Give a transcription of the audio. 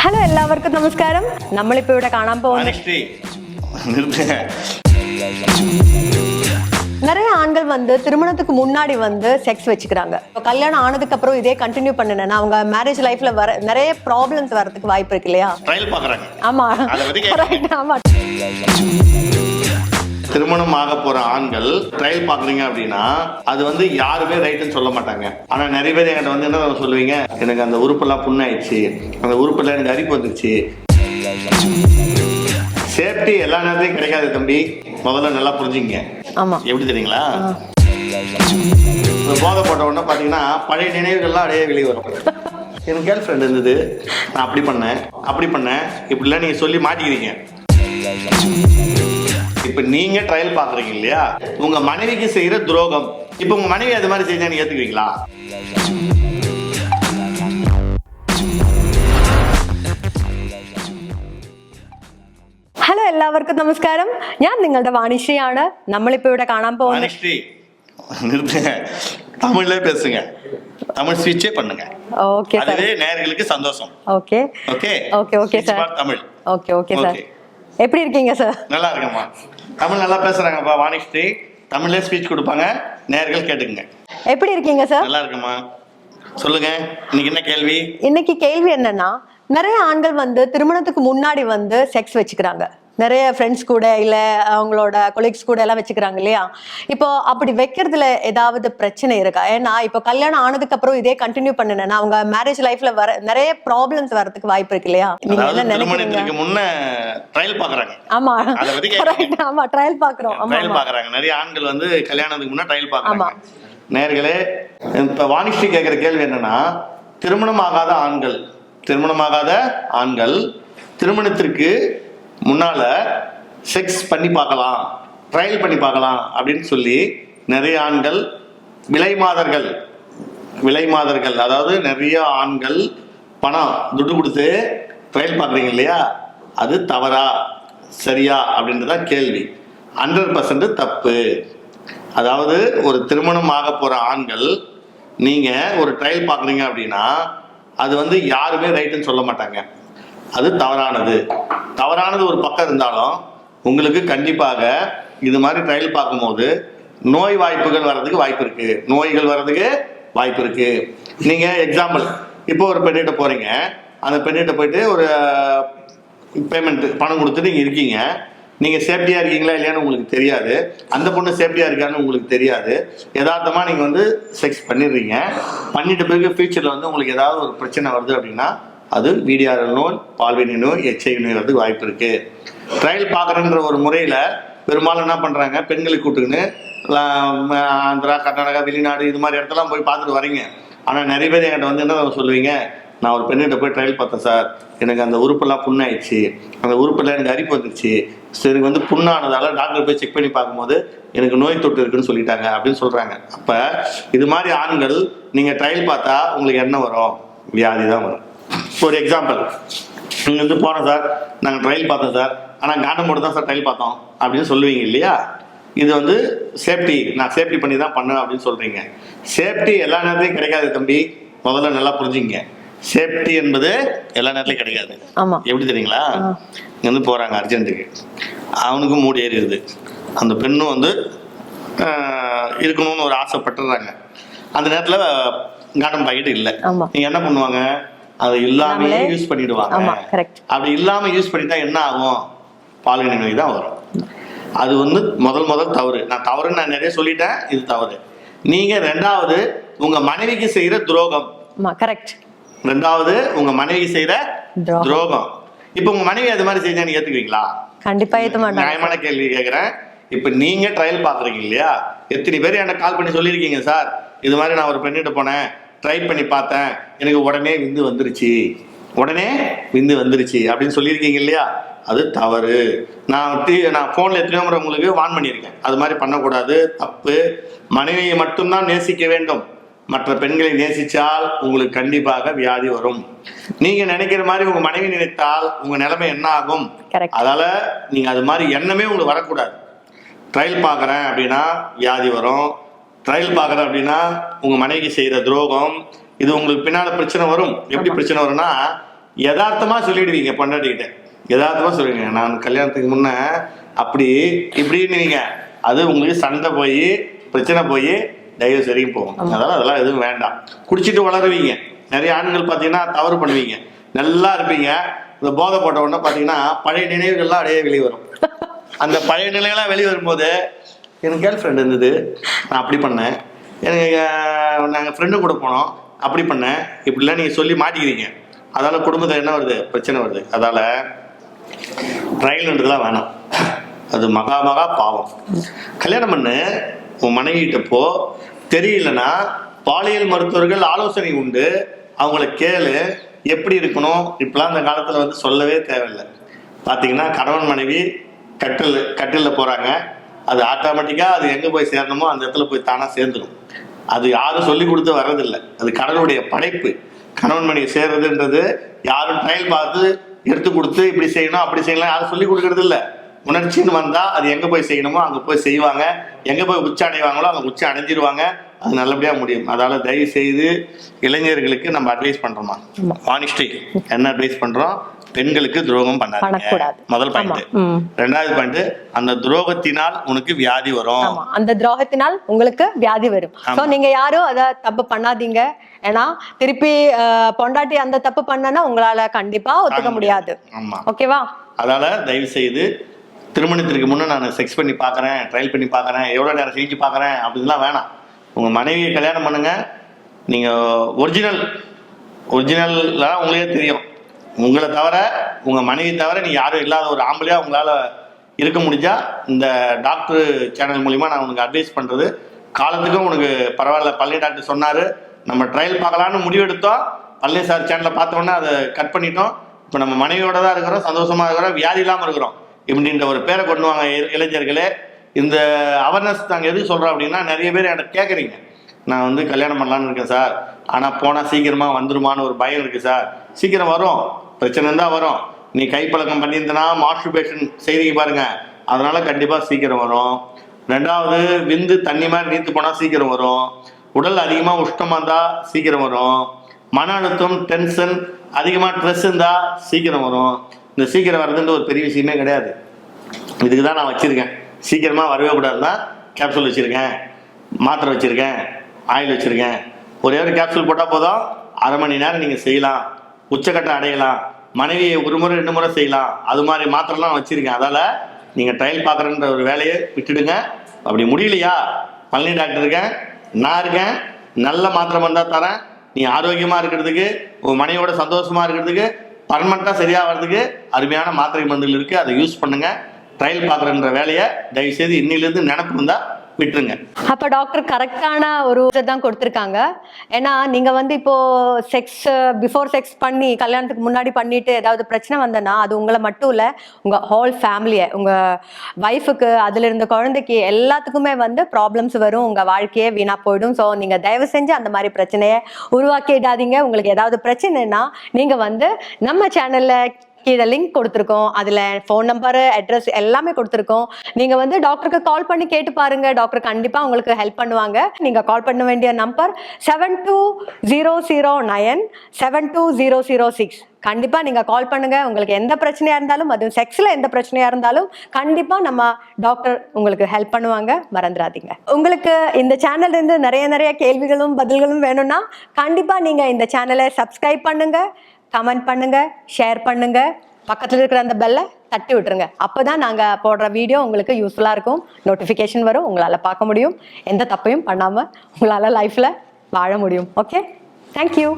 Hello എല്ലാവർക്കും നമസ്കാരം നമ്മളിപ്പോ ഇവിടെ കാണാൻ പോകുന്ന அனுஷ்டி நிறுத்துங்க நிறைய ஆண்கள் வந்து திருமணத்துக்கு முன்னாடி வந்து செக்ஸ் வச்சுக்கிறாங்க இப்போ கல்யாணம் ஆனதுக்கு அப்புறம் இதே கண்டினியூ பண்ணனா அவங்க மேரேஜ் லைஃப்ல வர நிறைய ப்ராப்ளம்ஸ் வரதுக்கு வாய்ப்பு இருக்கு இல்லையா ட்ரையல் பார்க்குறாங்க ஆமா அதை பத்தி கேட்கறேன். Correct, ஆமா திருமணம் ஆக போற ஆண்கள் ட்ரையல் பாக்குறீங்க அப்படின்னா அது வந்து யாருமே ரைட்டுன்னு சொல்ல மாட்டாங்க. ஆனா நிறைய பேர் என்கிட்ட வந்து என்ன சொல்லுவீங்க எனக்கு அந்த உறுப்பெல்லாம் புண்ணாயிடுச்சு. அந்த உறுப்புல எனக்கு அரிப்பு வந்துருச்சு. சேஃப்டி எல்லா நேரத்தையும் கிடைக்காது தம்பி. முதல்ல நல்லா புரிஞ்சுங்க. ஆமா. எப்படி தெரியுங்களா? போதை போட்ட உடனே பார்த்தீங்கன்னா பழைய நினைவுகள்லாம் அப்படியே வெளியே வரும். எனக்கு கேர்ள் ஃப்ரெண்ட் இருந்தது. நான் அப்படி பண்ணேன் அப்படி பண்ணேன். இப்படிலாம் நீங்கள் சொல்லி மாட்டிக்கிறீங்க. இப்போ நீங்க ட்ரையல் பார்க்குறீங்க இல்லையா உங்க மனைவிக்கு செய்யற துரோகம் இப்போ உங்க மனைவி அது மாதிரி செஞ்சா நீங்க ஏத்துக்குவீங்களா ഹലോ എല്ലാവർക്കും നമസ്കാരം ഞാൻ നിങ്ങളുടെ വാണിശ്രീയാണ് നമ്മളിപ്പോ ഇവിടെ കാണാൻ പോകുന്ന அனுஷ்டி நிறுத்துங்க தமிழ்ல பேசுங்க தமிழ் ஸ்விட்சே பண்ணுங்க ஓகே சார் அதுவே நேயர்களுக்கு சந்தோஷம் okay okay okay okay Switch sir for Tamil okay okay sir Okay. எப்படி இருக்கீங்க சார் நல்லா இருக்கேம்மா தமிழ் நல்லா பேசுறாங்கப்பா வாணிஸ்ரீ. தமிழ்லேயே ஸ்பீச் கொடுப்பாங்க நேர்கள் கேட்டுக்குங்க. எப்படி இருக்கீங்க சார் நல்லா இருக்குமா? சொல்லுங்க இன்னைக்கு என்ன கேள்வி? இன்னைக்கு கேள்வி என்னன்னா நிறைய ஆண்கள் வந்து திருமணத்துக்கு முன்னாடி வந்து செக்ஸ் வச்சுக்கிறாங்க. நிறைய ஃப்ரெண்ட்ஸ் கூட இல்ல அவங்களோட கொலீக்ஸ் கூட எல்லாம் வச்சுக்கிறாங்க இல்லையா? இப்போ அப்படி வைக்கிறதுல ஏதாவது பிரச்சனை இருக்கா? ஏன்னா இப்போ கல்யாணம் ஆனதுக்கு அப்புறம் இதே கண்டினியூ பண்ணனா அவங்க மேரேஜ் லைஃப்ல வர நிறைய ப்ராப்ளம்ஸ் வரதுக்கு வாய்ப்பு இருக்கு இல்லையா? நீங்க என்ன நினைக்கிறீங்க? முன்ன ட்ரையல் பாக்குறாங்க ஆமா. ஆமா ட்ரையல் பாக்குறோம் ஆமா ட்ரையல் பாக்குறாங்க நிறைய ஆண்கள் வந்து கல்யாணத்துக்கு முன்ன ட்ரையல் ஆமா. பாக்குறாங்க நேர்களே இப்ப வாணிஸ்ரீ கேட்கிற கேள்வி என்னன்னா திருமணம் ஆகாத ஆண்கள் திருமணம் ஆகாத ஆண்கள் திருமணத்திற்கு முன்னால் செக்ஸ் பண்ணி பார்க்கலாம் ட்ரையல் பண்ணி பார்க்கலாம் அப்படின்னு சொல்லி நிறைய ஆண்கள் விலை மாதர்கள் விலை மாதர்கள் அதாவது நிறைய ஆண்கள் பணம் துட்டு கொடுத்து ட்ரையல் பார்க்குறீங்க இல்லையா? அது தவறா? சரியா? அப்படின்றதான் கேள்வி. ஹண்ட்ரட் பர்சன்ட் தப்பு. அதாவது ஒரு திருமணம் ஆக போகிற ஆண்கள் நீங்கள் ஒரு ட்ரையல் பார்க்குறீங்க அப்படின்னா அது வந்து யாருமே ரைட்டுன்னு சொல்ல மாட்டாங்க. அது தவறானது. தவறானது ஒரு பக்கம் இருந்தாலும் உங்களுக்கு கண்டிப்பாக இது மாதிரி ட்ரையல் பார்க்கும்போது நோய் வாய்ப்புகள் வர்றதுக்கு வாய்ப்பு இருக்கு. நோய்கள் வர்றதுக்கு வாய்ப்பு இருக்கு. நீங்க எக்ஸாம்பிள் இப்போ ஒரு பெண்ணிட்ட போறீங்க. அந்த பெண்ணிட்ட போயிட்டு ஒரு பேமெண்ட் பணம் கொடுத்து நீங்க இருக்கீங்க. நீங்க சேஃப்டியா இருக்கீங்களா இல்லையான்னு உங்களுக்கு தெரியாது. அந்த பொண்ணு சேஃப்டியா இருக்கான்னு உங்களுக்கு தெரியாது. யதார்த்தமா நீங்க வந்து செக்ஸ் பண்ணிடுறீங்க. பண்ணிட்ட பிறகு ஃபியூச்சர்ல வந்து உங்களுக்கு ஏதாவது ஒரு பிரச்சனை வருது அப்படின்னா அது விடிஆர்எல் நோய் பால்வினை நோய் எச்ஐவி நோய் வரதுக்கு வாய்ப்பு இருக்கு. ட்ரையல் பார்க்குறேன்ற ஒரு முறையில் பெரும்பாலும் என்ன பண்ணுறாங்க பெண்களை கூட்டுக்குன்னு ஆந்திரா கர்நாடகா வெளிநாடு இது மாதிரி இடத்தெல்லாம் போய் பார்த்துட்டு வரீங்க. ஆனால் நிறைய பேர் என்கிட்ட வந்து என்ன சொல்லுவீங்க? நான் ஒரு பெண்ணிட்ட போய் ட்ரையல் பார்த்தேன் சார். எனக்கு அந்த உறுப்பெல்லாம் புண்ணாயிடுச்சு. அந்த உறுப்பில் எனக்கு அரிப்பு வந்துருச்சு. ஸோ எனக்கு வந்து புண்ணானதால டாக்டர் போய் செக் பண்ணி பார்க்கும்போது எனக்கு நோய் தொற்று இருக்குன்னு சொல்லிட்டாங்க அப்படின்னு சொல்கிறாங்க அப்போ இது மாதிரி ஆண்கள் நீங்கள் ட்ரையல் பார்த்தா உங்களுக்கு என்ன வரும்? வியாதி தான் வரும். ஒரு எக்ஸாம்பிள் நீங்கள் வந்து போனோம் சார். நாங்கள் ட்ரையல் பார்த்தோம் சார். ஆனால் காண்டம் போட்டு தான் சார் ட்ரையல் பார்த்தோம் அப்படின்னு சொல்லுவீங்க இல்லையா? இது வந்து சேஃப்டி நான் சேஃப்டி பண்ணி தான் பண்ணேன் அப்படின்னு சொல்கிறீங்க சேஃப்டி எல்லா நேரத்தையும் கிடைக்காது தம்பி. முதல்ல நல்லா புரிஞ்சுங்க. சேஃப்டி என்பது எல்லா நேரத்துலையும் கிடைக்காது. எப்படி தெரியுங்களா? இங்க வந்து போகிறாங்க அர்ஜென்ட்டுக்கு. அவனுக்கும் மூடி ஏறிடுது. அந்த பெண்ணும் வந்து இருக்கணும்னு ஒரு ஆசைப்பட்டுறாங்க. அந்த நேரத்தில் காட்டன் பாக்கெட் இல்லை. ஆமா. நீங்க என்ன பண்ணுவாங்க? அதை இல்லாமலே யூஸ் பண்ணிடுவாங்க. அப்படி இல்லாம யூஸ் பண்ணிட்டா என்ன ஆகும்? பால்வினை நோய் தான் வரும். அது வந்து முதல் முதல் தவறு. நான் தவறுன்னு நான் நிறைய சொல்லிட்டேன் இது தவறு. நீங்க ரெண்டாவது உங்க மனைவிக்கு செய்யற துரோகம். கரெக்ட் ரெண்டாவது உங்க மனைவிக்கு செய்யற துரோகம். இப்போ உங்க மனைவி அது மாதிரி செஞ்சா நீங்க ஏத்துக்குவீங்களா? கண்டிப்பா ஏத்த மாட்டாங்க. நியாயமான கேள்வி கேட்குறேன் இப்போ நீங்க ட்ரையல் பார்க்குறீங்க இல்லையா? எத்தனை பேர் எனக்கு கால் பண்ணி சொல்லியிருக்கீங்க சார் இது மாதிரி நான் ஒரு பெண்ணிட்ட போனேன். ட்ரை பண்ணி பார்த்தேன். எனக்கு உடனே விந்து வந்துருச்சு. உடனே விந்து வந்துருச்சு. அப்படின்னு சொல்லியிருக்கீங்க இல்லையா? அது தவறு. நான் டி நான் ஃபோனில் எத்தனையோ முறை உங்களுக்கு வான் பண்ணியிருக்கேன். அது மாதிரி பண்ணக்கூடாது. தப்பு. மனைவியை மட்டும்தான் நேசிக்க வேண்டும். மற்ற பெண்களை நேசிச்சால் உங்களுக்கு கண்டிப்பாக வியாதி வரும். நீங்க நினைக்கிற மாதிரி உங்க மனைவி நினைத்தால் உங்க நிலைமை என்ன ஆகும். அதால நீங்க அது மாதிரி எண்ணமே உங்களுக்கு வரக்கூடாது. ட்ரையல் பார்க்குறேன் அப்படின்னா வியாதி வரும். ட்ரையல் பார்க்குறேன் அப்படின்னா உங்க மனைவிக்கு செய்யற துரோகம் இது உங்களுக்கு பின்னால பிரச்சனை வரும். எப்படி பிரச்சனை வரும்னா யதார்த்தமா சொல்லிடுவீங்க பொண்டாட்டிக்கிட்ட யதார்த்தமா சொல்லுவீங்க நான் கல்யாணத்துக்கு முன்ன அப்படி இப்படின்னுவீங்க அது உங்களுக்கு சண்டை போய் பிரச்சனை போய் டைவர்ஸ் வரைக்கும் போகும். அதனால அதெல்லாம் எதுவும் வேண்டாம். குடிச்சிட்டு வளருவீங்க. நிறைய ஆண்கள் பார்த்தீங்கன்னா தவறு பண்ணுவீங்க. நல்லா இருப்பீங்க. இந்த போதை போட்ட உடனே பார்த்தீங்கன்னா பழைய நினைவுகள்லாம் அப்படியே வெளியே வரும் அந்த பழைய நிலையெல்லாம் வெளியே வரும்போது எனக்கு கேர்ள் ஃப்ரெண்ட் இருந்தது. நான் அப்படி பண்ணேன். எனக்கு நாங்கள் ஃப்ரெண்டு கூட போனோம். அப்படி பண்ணேன். இப்படிலாம் நீங்கள் சொல்லி மாட்டிக்கிறீங்க. அதால் குடும்பத்தில் என்ன வருது? பிரச்சனை வருது. அதால் ட்ரையல்ன்றதுலாம் வேணாம். அது மகா மகா பாவம். கல்யாணம் பண்ணு. உன் மனைவிட்டப்போ தெரியலன்னா பாலியல் மருத்துவர்கள் ஆலோசனை உண்டு. அவங்கள கேளு. எப்படி இருக்கணும்? இப்பெல்லாம் அந்த காலத்தில் வந்து சொல்லவே தேவையில்லை. பார்த்தீங்கன்னா கணவன் மனைவி கட்டில் கட்டிலில் போகிறாங்க அது ஆட்டோமேட்டிக்காக அது எங்கே போய் சேரணுமோ அந்த இடத்துல போய் தானாக சேர்ந்துடும் அது யாரும் சொல்லி கொடுத்து வர்றதில்லை. அது கடவுளுடைய படைப்பு. கணவன் மனைவி சேர்றதுன்றது யாரும் ட்ரையல் பார்த்து எடுத்து கொடுத்து இப்படி செய்யணும் அப்படி செய்யலாம் யாரும் சொல்லி கொடுக்கறது இல்ல உணர்ச்சின்னு வந்தா அது எங்க போய் செய்யணுமோ அங்க போய் செய்வாங்க. எங்க போய் உச்சி அடைவாங்களோ அங்க உச்சி அடைஞ்சிருவாங்க. அது நல்லபடியா முடியும். அதால தயவு செய்து இளைஞர்களுக்கு நம்ம அட்வைஸ் பண்றோமா? ஆனிஸ்டி என்ன அட்வைஸ் பண்றோம்? பெண்களுக்கு துரோகம் பண்ணாதீங்க. முதல். பாயிண்ட். ரெண்டாவது பாயிண்ட் அந்த துரோகத்தினால் உனக்கு வியாதி வரும். அந்த துரோகத்தினால் உங்களுக்கு வியாதி வரும். சோ நீங்க யாரும் அத தப்பு பண்ணாதீங்க. ஏன்னா திருப்பி பொண்டாட்டி அந்த தப்பு பண்ணனா உங்களால கண்டிப்பா ஒத்துக்க முடியாது. ஓகேவா? அதால தயவு செய்து திருமணத்திற்கு முன்னே நான் செக்ஸ் பண்ணி பார்க்குறேன் ட்ரையல் பண்ணி பார்க்குறேன் எவ்வளோ நேரம் செஞ்சு பார்க்குறேன் அப்படின்லாம் வேணாம். உங்கள் மனைவியை கல்யாணம் பண்ணுங்க. நீங்கள் ஒரிஜினல் ஒரிஜினல்லாம் உங்களுக்கே தெரியும். உங்களை தவிர உங்கள் மனைவி தவிர நீ யாரும் இல்லாத ஒரு ஆம்பளையா உங்களால் இருக்க முடிஞ்சா இந்த டாக்டர் சேனல் மூலிமா நான் உனக்கு அட்வைஸ் பண்ணுறது காலத்துக்கும் உனக்கு பரவாயில்ல. பள்ளி டாக்டர் சொன்னார். நம்ம ட்ரையல் பார்க்கலான்னு முடிவெடுத்தோம். பள்ளி சார் சேனலை பார்த்தோன்னே அதை கட் பண்ணிட்டோம். இப்போ நம்ம மனைவியோட தான் இருக்கிறோம். சந்தோஷமா இருக்கிறோம். வியாதி இல்லாமல் இருக்கிறோம். இப்படின்ற ஒரு பேரை கொண்டு வாங்க இ- இளைஞர்களே. இந்த அவேர்னஸ் நாங்கள் எதுக்கு சொல்கிறோம் அப்படின்னா நிறைய பேர் என்கிட்ட கேட்குறீங்க நான் வந்து கல்யாணம் பண்ணலான்னு இருக்கேன் சார். ஆனால் போனால் சீக்கிரமாக வந்துருமான்னு ஒரு பயம் இருக்குது சார். சீக்கிரம் வரும். பிரச்சனை தான் வரும். நீ கைப்பழக்கம் பண்ணியிருந்தனா மாஸ்டர்பேஷன் செய்திக்கு பாருங்க. அதனால கண்டிப்பாக சீக்கிரம் வரும். ரெண்டாவது விந்து தண்ணி மாதிரி நீத்து போனால் சீக்கிரம் வரும். உடல் அதிகமாக உஷ்ணமாக இருந்தால் சீக்கிரம் வரும். மன அழுத்தம் டென்ஷன் அதிகமாக ஸ்ட்ரெஸ் இருந்தால் சீக்கிரம் வரும். இந்த சீக்கிரம் வர்றதுன்ற ஒரு பெரிய விஷயமே கிடையாது. இதுக்கு தான் நான் வச்சுருக்கேன். சீக்கிரமாக வரவே கூடாதுன்னா கேப்சூல் வச்சுருக்கேன். மாத்திரை வச்சுருக்கேன். ஆயில் வச்சுருக்கேன். ஒரே ஒரு கேப்சூல் போட்டால் போதும். அரை மணி நேரம் நீங்கள் செய்யலாம். உச்சக்கட்டம் அடையலாம். மனைவியை ஒரு முறை ரெண்டு முறை செய்யலாம். அது மாதிரி மாத்திரைலாம் வச்சுருக்கேன். அதால் நீங்கள் ட்ரையல் பார்க்குறன்ற ஒரு வேலையை விட்டுடுங்க. அப்படி முடியலையா? பழனி டாக்டர் இருக்கேன். நான் இருக்கேன். நல்ல மாத்திரை வந்தால் தரேன். நீ ஆரோக்கியமாக இருக்கிறதுக்கு உன் மனைவியோட சந்தோஷமாக இருக்கிறதுக்கு பர்மனெண்ட்டாக சரியாக வர்றதுக்கு அருமையான மாத்திரை மருந்துகள் இருக்குது அதை யூஸ் பண்ணுங்கள் ட்ரையல் பார்க்குறன்ற வேலையை தயவுசெய்து இன்னிலிருந்து நினப்பு இருந்தால் விட்டுருங்க. அப்ப டாக்டர் கரெக்டான ஒரு இதை தான் கொடுத்துருக்காங்க. ஏன்னா நீங்க வந்து இப்போ செக்ஸ் பிஃபோர் செக்ஸ் பண்ணி கல்யாணத்துக்கு முன்னாடி பண்ணிட்டு ஏதாவது பிரச்சனை வந்தனா அது உங்களை மட்டும் இல்ல உங்க ஹோல் ஃபேமிலியை உங்க ஒய்ஃபுக்கு அதுல இருந்த குழந்தைக்கு எல்லாத்துக்குமே வந்து ப்ராப்ளம்ஸ் வரும். உங்க வாழ்க்கையே வீணா போயிடும். ஸோ நீங்க தயவு செஞ்சு அந்த மாதிரி பிரச்சனையை உருவாக்கிடாதீங்க. உங்களுக்கு ஏதாவது பிரச்சனைனா நீங்க வந்து நம்ம சேனல்ல கீழே லிங்க் கொடுத்துருக்கோம். அதில் ஃபோன் நம்பரு அட்ரஸ் எல்லாமே கொடுத்துருக்கோம். நீங்கள் வந்து டாக்டருக்கு கால் பண்ணி கேட்டு பாருங்க. டாக்டர் கண்டிப்பாக உங்களுக்கு ஹெல்ப் பண்ணுவாங்க. நீங்கள் கால் பண்ண வேண்டிய number seven two zero zero nine seven two zero zero six கண்டிப்பாக நீங்கள் கால் பண்ணுங்க. உங்களுக்கு எந்த பிரச்சனையாக இருந்தாலும் அதுவும் செக்ஸில் எந்த பிரச்சனையாக இருந்தாலும் கண்டிப்பாக நம்ம டாக்டர் உங்களுக்கு ஹெல்ப் பண்ணுவாங்க. மறந்துடாதீங்க. உங்களுக்கு இந்த சேனல்லேருந்து நிறைய நிறைய கேள்விகளும் பதில்களும் வேணும்னா கண்டிப்பாக நீங்கள் இந்த சேனலை சப்ஸ்கிரைப் பண்ணுங்கள் கமெண்ட் பண்ணுங்க ஷேர் பண்ணுங்க. பக்கத்தில் இருக்கிற அந்த பெல்லை தட்டி விட்டுருங்க. அப்பதான் நாங்கள் போடுற வீடியோ உங்களுக்கு யூஸ்ஃபுல்லாக இருக்கும். நோட்டிஃபிகேஷன் வரும் உங்களால் பார்க்க முடியும். எந்த தப்பையும் பண்ணாமல் உங்களால் லைஃப்பில் வாழ முடியும். Okay thank you